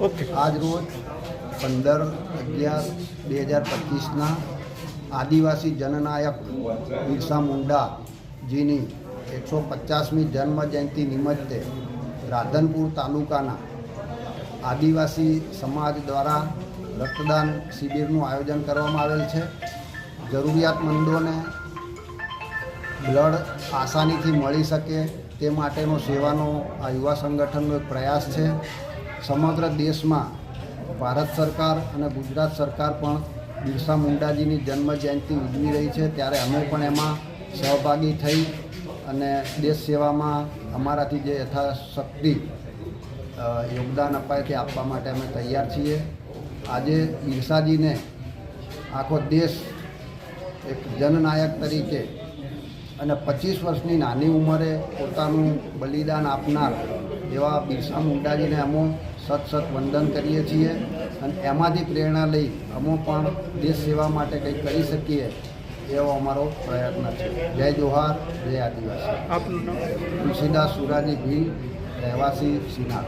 Okay. આજ રોજ પંદર અગિયાર બે હજાર પચીસના આદિવાસી જનનાયક બિરસા મુંડાજીની એકસો પચાસમી જન્મ જયંતિ નિમિત્તે રાધનપુર તાલુકાના આદિવાસી સમાજ દ્વારા રક્તદાન શિબિરનું આયોજન કરવામાં આવેલ છે. જરૂરિયાતમંદોને બ્લડ આસાનીથી મળી શકે તે માટેનો સેવાનો આ યુવા સંગઠનનો એક પ્રયાસ છે. સમગ્ર દેશમાં ભારત સરકાર અને ગુજરાત સરકાર પણ બિરસા મુંડાજીની જન્મ જયંતિ ઉજવી રહી છે. ત્યારે અમે પણ એમાં સહભાગી થઈ અને દેશ સેવામાં અમારાથી જે યથાશક્તિ યોગદાન અપાય તે આપવા માટે અમે તૈયાર છીએ. આજે બિરસાજીને આખો દેશ એક જનનાયક તરીકે અને પચીસ વર્ષની નાની ઉંમરે પોતાનું બલિદાન આપનાર એવા બિરસા મુંડાજીને અમો સત સત વંદન કરીએ છીએ અને એમાંથી પ્રેરણા લઈ અમો પણ દેશ સેવા માટે કંઈક કરી શકીએ એવો અમારો પ્રયત્ન છે. જય જોહાર જય આદિવાસી. તુલસીદાસ સુરાજી ભીલ રહેવાસી સિનાર